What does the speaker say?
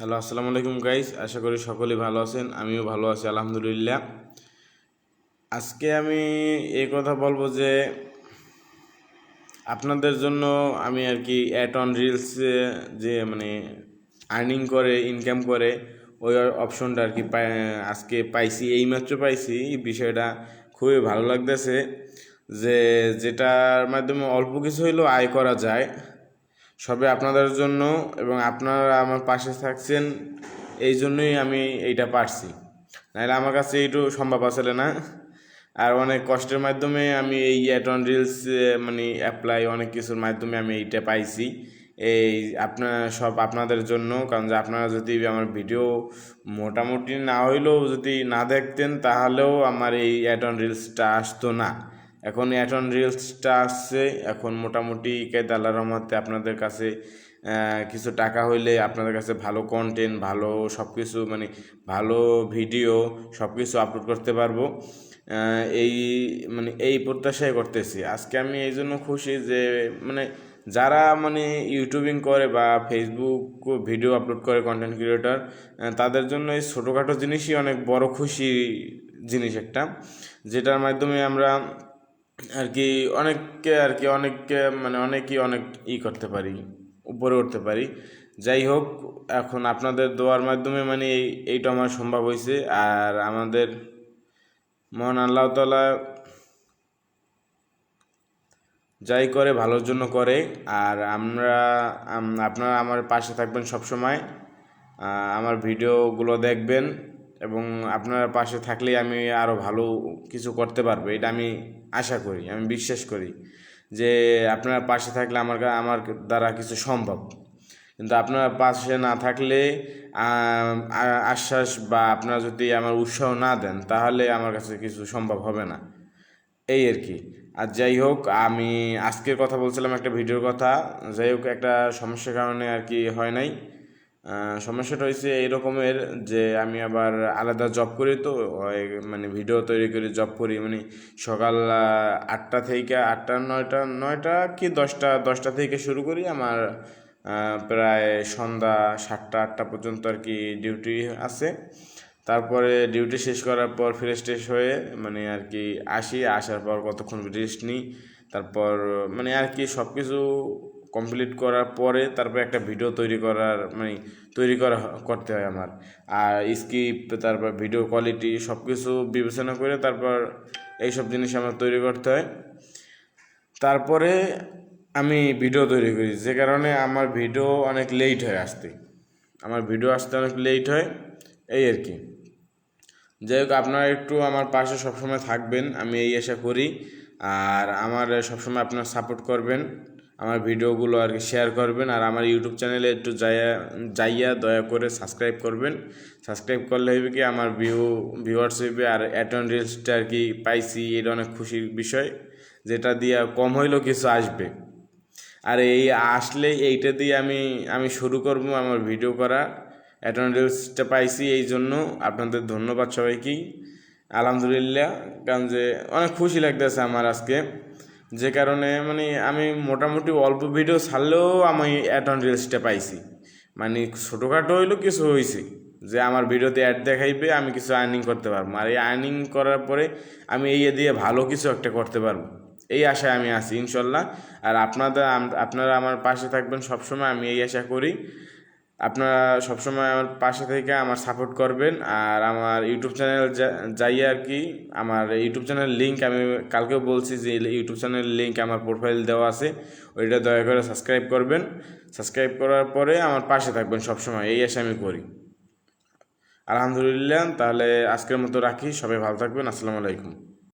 Hello, আসসালামু আলাইকুম guys আশা করি সকলেই ভালো আছেন, আমিও ভালো আছি, আলহামদুলিল্লাহ। আজকে আমি এই কথা বলব যে আপনাদের জন্য আমি আর কি অ্যাট অন রিলস যে মানে আর্নিং করে ইনকাম করে, ওই অপশনটা আর কি আজকে পাইছি এইমাত্র পাইছি। বিষয়টা খুবই ভালো লাগতেছে যে যেটার মাধ্যমে অল্প কিছু হইলেও আয় করা যায়। সবে আপনাদের জন্য এবং আপনারা আমার পাশে থাকছেন, এই জন্যই আমি এইটা পারছি। নাহলে আমার কাছে এইটু সম্ভব আসলে না। আর অনেক কষ্টের মাধ্যমে আমি এই অ্যাটন রিলস মানে অ্যাপ্লাই অনেক কিছুর মাধ্যমে আমি এইটা পাইছি। এই আপনার সব আপনাদের জন্য, কারণ যে আপনারা যদি আমার ভিডিও মোটামুটি না হইলেও যদি না দেখতেন, তাহলেও আমার এই অ্যাটন রিলসটা আসতো না। এখন অ্যাটন রিলসটা আসছে। এখন মোটামুটি কেদ আল্লাহ রহমতে আপনাদের কাছে কিছু টাকা হইলে আপনাদের কাছে ভালো কন্টেন্ট ভালো সব কিছু মানে ভালো ভিডিও সব কিছু আপলোড করতে পারব। এই মানে এই প্রত্যাশাই করতেছি। আজকে আমি এই জন্য খুশি যে মানে যারা মানে ইউটিউবিং করে বা ফেসবুক ভিডিও আপলোড করে কন্টেন্ট ক্রিয়েটর তাদের জন্য এই ছোটোখাটো জিনিসই অনেক বড় খুশি জিনিস একটা, যেটার মাধ্যমে আমরা আর কি অনেককে আর কি অনেককে মানে অনেকই অনেক ই করতে পারি, উপরে উঠতে পারি। যাই হোক, এখন আপনাদের দোয়ার মাধ্যমে মানে এই, এইটা আমার সম্ভব হয়েছে। আর আমাদের মহান আল্লাহ তালা যাই করে, ভালোর জন্য করে। আর আমরা আপনারা আমার পাশে থাকবেন সব সময় আমার ভিডিওগুলো দেখবেন। এবং আপনারা পাশে থাকলেই আমি আরও ভালো কিছু করতে পারব, এটা আমি আশা করি, আমি বিশ্বাস করি যে আপনারা পাশে থাকলে আমার আমার দ্বারা কিছু সম্ভব। কিন্তু আপনারা পাশে না থাকলে আশ্বাস বা আপনারা যদি আমার উৎসাহ না দেন, তাহলে আমার কাছে কিছু সম্ভব হবে না। এই আর কি। আর যাই হোক, আমি আজকের কথা বলছিলাম একটা ভিডিওর কথা, যাই হোক, একটা সমস্যার কারণে আর কি হয় নাই। সমস্যাটা হয়েছে এই রকমের যে আমি আবার আলাদা জব করি তো মানে ভিডিও তৈরি করি জব করি মানে সকাল আটটা থেকে আটটা, নয়টা নয়টা কি দশটা দশটা থেকে শুরু করি আমার প্রায় সন্ধ্যা সাতটা, আটটা পর্যন্ত আর কি ডিউটি আছে। তারপরে ডিউটি শেষ করার পর ফ্রেশ ট্রেশ হয়ে মানে আর কি আসি, আসার পর কতক্ষণ রেস্ট নিই, তারপর মানে আর কি সব কিছু কমপ্লিট করার পরে তারপরে একটা ভিডিও তৈরি করার মানে তৈরি করা করতে হয় আমার। আর স্কিপ তারপর ভিডিও কোয়ালিটি সব কিছু বিবেচনা করে তারপর এইসব জিনিস আমার তৈরি করতে হয়। তারপরে আমি ভিডিও তৈরি করি, যে কারণে আমার ভিডিও অনেক লেট হয় আসতে। আমার ভিডিও আসতে অনেক লেট হয়, এই আর কি। যাই হোক, আপনারা একটু আমার পাশে সবসময় থাকবেন, আমি এই আশা করি। আর আমার সবসময় আপনারা সাপোর্ট করবেন। আমার ভিডিওগুলো আর কি শেয়ার করবেন আর আমার ইউটিউব চ্যানেলে একটু যাইয়া যাইয়া দয়া করে সাবস্ক্রাইব করবেন। সাবস্ক্রাইব করলে হইবে কি আমার ভিউ ভিউয়ার্স হইবে আর অ্যাটন রিলসটা আর কি পাইছি, এটা অনেক খুশির বিষয়, যেটা দিয়ে কম হইলেও কিছু আসবে। আর এই আসলে এইটা দিয়ে আমি আমি শুরু করব আমার ভিডিও করা অ্যাটেন্ডেন্সটা পাইছি এই জন্য। আপনাদের ধন্যবাদ সবাইকেই। আলহামদুলিল্লাহ, কারণ যে অনেক খুশি লাগতেছে আমার আজকে। যে কারণে মানে আমি মোটামুটি অল্প ভিডিও ছাড়লেও আমি অ্যাড অন রিলসটা পাইছি। মানে ছোটোখাটো হইলেও কিছু হয়েছে যে আমার ভিডিওতে অ্যাড দেখাইবে, আমি কিছু আর্নিং করতে পারব। আর এই আর্নিং করার পরে আমি এই দিয়ে ভালো কিছু একটা করতে পারব। এই আশায় আমি আছি, ইনশাল্লাহ। আর আপনাদের, আপনারা আমার পাশে থাকবেন সবসময়, আমি এই আশা করি। আপনারা সবসময় আমার পাশে থেকে আমার সাপোর্ট করবেন আর আমার ইউটিউব চ্যানেল যাই আর কি, আমার ইউটিউব চ্যানেল লিঙ্ক আমি কালকেও বলছি যে ইউটিউব চ্যানেল লিঙ্ক আমার প্রোফাইল দেওয়া আছে, ওইটা দয়া করে সাবস্ক্রাইব করবেন। সাবস্ক্রাইব করার পরে আমার পাশে থাকবেন সবসময়, এই আশা আমি করি। আলহামদুলিল্লাহ, তাহলে আজকের মতো রাখি, সবাই ভালো থাকবেন, আসসালামু আলাইকুম।